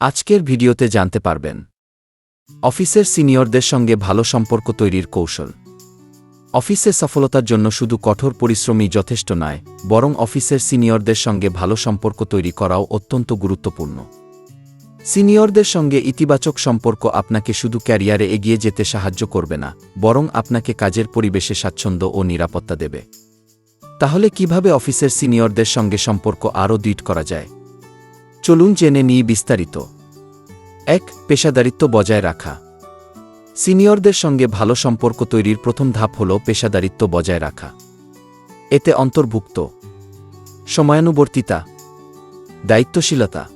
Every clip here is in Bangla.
আজকের ভিডিওতে জানতে পারবেন। অফিসের সিনিয়রদের সঙ্গে ভালো সম্পর্ক তৈরির কৌশল। অফিসে সফলতার জন্য শুধু কঠোর পরিশ্রমই যথেষ্ট নয়, বরং অফিসের সিনিয়রদের সঙ্গে ভালো সম্পর্ক তৈরি করাও অত্যন্ত গুরুত্বপূর্ণ। সিনিয়রদের সঙ্গে ইতিবাচক সম্পর্ক আপনাকে শুধু ক্যারিয়ারে এগিয়ে যেতে সাহায্য করবে না, বরং আপনাকে কাজের পরিবেশে স্বাচ্ছন্দ্য ও নিরাপত্তা দেবে। তাহলে কীভাবে অফিসের সিনিয়রদের সঙ্গে সম্পর্ক আরও দৃঢ় করা যায়? চলুন জেনে নিই বিস্তারিত। এক, পেশাদারিত্ব বজায় রাখা। সিনিয়রদের সঙ্গে ভালো সম্পর্ক তৈরির প্রথম ধাপ হল পেশাদারিত্ব বজায় রাখা। এতে অন্তর্ভুক্ত। সময়ানুবর্তিতা। দায়িত্বশীলতা।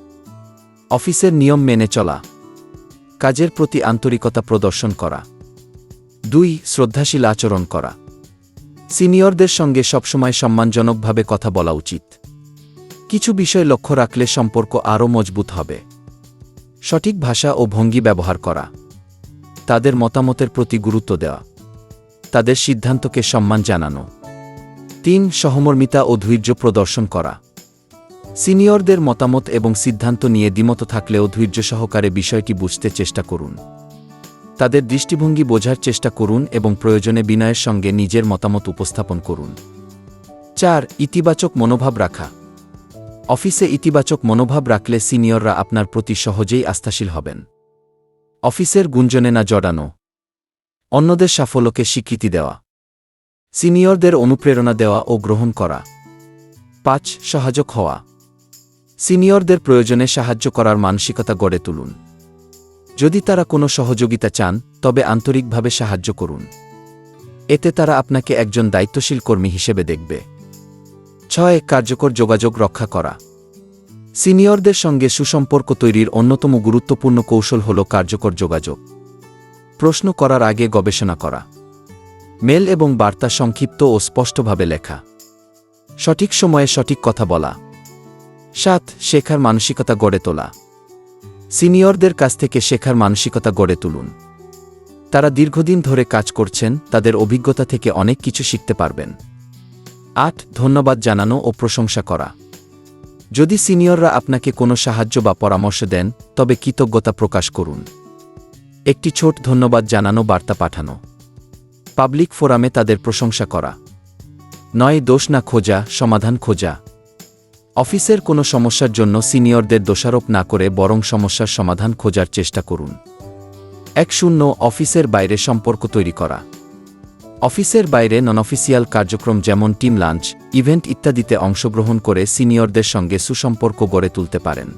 অফিসের নিয়ম মেনে চলা। কাজের প্রতি আন্তরিকতা প্রদর্শন করা। দুই, শ্রদ্ধাশীল আচরণ করা। সিনিয়রদের সঙ্গে সবসময় সম্মানজনকভাবে কথা বলা উচিত। কিছু বিষয় লক্ষ্য রাখলে সম্পর্ক আরও মজবুত হবে। সঠিক ভাষা ও ভঙ্গি ব্যবহার করা। তাদের মতামতের প্রতি গুরুত্ব দেওয়া। তাদের সিদ্ধান্তকে সম্মান জানানো। তিন, সহমর্মিতা ও ধৈর্য প্রদর্শন করা। সিনিয়রদের মতামত এবং সিদ্ধান্ত নিয়ে দ্বিমত থাকলেও ধৈর্য সহকারে বিষয়টি বুঝতে চেষ্টা করুন। তাদের দৃষ্টিভঙ্গি বোঝার চেষ্টা করুন এবং প্রয়োজনে বিনয়ের সঙ্গে নিজের মতামত উপস্থাপন করুন। চার, ইতিবাচক মনোভাব রাখা। অফিসে ইতিবাচক মনোভাব রাখলে সিনিয়ররা আপনার প্রতি সহজেই আস্থাশীল হবেন। অফিসের গুঞ্জনে না জড়ানো। অন্যদের সাফল্যকে স্বীকৃতি দেওয়া। সিনিয়রদের অনুপ্রেরণা দেওয়া ও গ্রহণ করা। পাঁচ সহায়ক হওয়া। সিনিয়রদের প্রয়োজনে সাহায্য করার মানসিকতা গড়ে তুলুন। যদি তারা কোনো সহযোগিতা চান, তবে আন্তরিকভাবে সাহায্য করুন। এতে তারা আপনাকে একজন দায়িত্বশীল কর্মী হিসেবে দেখবে। ছয় কার্যকর যোগাযোগ রক্ষা করা। সিনিয়রদের সঙ্গে সুসম্পর্ক তৈরির অন্যতম গুরুত্বপূর্ণ কৌশল হল কার্যকর যোগাযোগ। প্রশ্ন করার আগে গবেষণা করা। মেল এবং বার্তা সংক্ষিপ্ত ও স্পষ্টভাবে লেখা। সঠিক সময়ে সঠিক কথা বলা। সাত, শেখার মানসিকতা গড়ে তোলা। সিনিয়রদের কাছ থেকে শেখার মানসিকতা গড়ে তুলুন। তারা দীর্ঘদিন ধরে কাজ করছেন, তাদের অভিজ্ঞতা থেকে অনেক কিছু শিখতে পারবেন। আট, ধন্যবাদ জানানো ও প্রশংসা করা। যদি সিনিয়ররা আপনাকে কোনো সাহায্য বা পরামর্শ দেন, তবে কৃতজ্ঞতা প্রকাশ করুন। একটি ছোট ধন্যবাদ জানানো, বার্তা পাঠানো। পাবলিক ফোরামে তাদের প্রশংসা করা। নয়, দোষ না খোঁজা, সমাধান খোঁজা। অফিসের কোনো সমস্যার জন্য সিনিয়রদের দোষারোপ না করে বরং সমস্যার সমাধান খোঁজার চেষ্টা করুন। এক, শূন্য, অফিসের বাইরে সম্পর্ক তৈরি করা। অফিসের বাইরে নন অফিসিয়াল কার্যক্রম যেমন টিম লাঞ্চ, ইভেন্ট ইত্যাদিতে অংশগ্রহণ করে সিনিয়রদের সঙ্গে সুসম্পর্ক গড়ে তুলতে পারেন।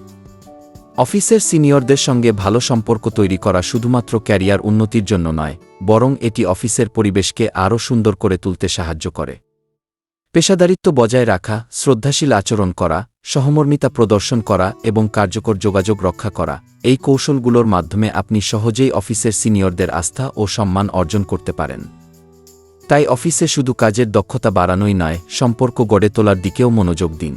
অফিসের সিনিয়রদের সঙ্গে ভালো সম্পর্ক তৈরি করা শুধুমাত্র ক্যারিয়ার উন্নতির জন্য নয়, বরং এটি অফিসের পরিবেশকে আরও সুন্দর করে তুলতে সাহায্য করে। পেশাদারিত্ব বজায় রাখা, শ্রদ্ধাশীল আচরণ করা, সহমর্মিতা প্রদর্শন করা এবং কার্যকর যোগাযোগ রক্ষা করা, এই কৌশলগুলোর মাধ্যমে আপনি সহজেই অফিসের সিনিয়রদের আস্থা ও সম্মান অর্জন করতে পারেন। তাই অফিসে শুধু কাজের দক্ষতা বাড়ানোই নয় সম্পর্ক গড়ে তোলার দিকেও মনোযোগ দিন।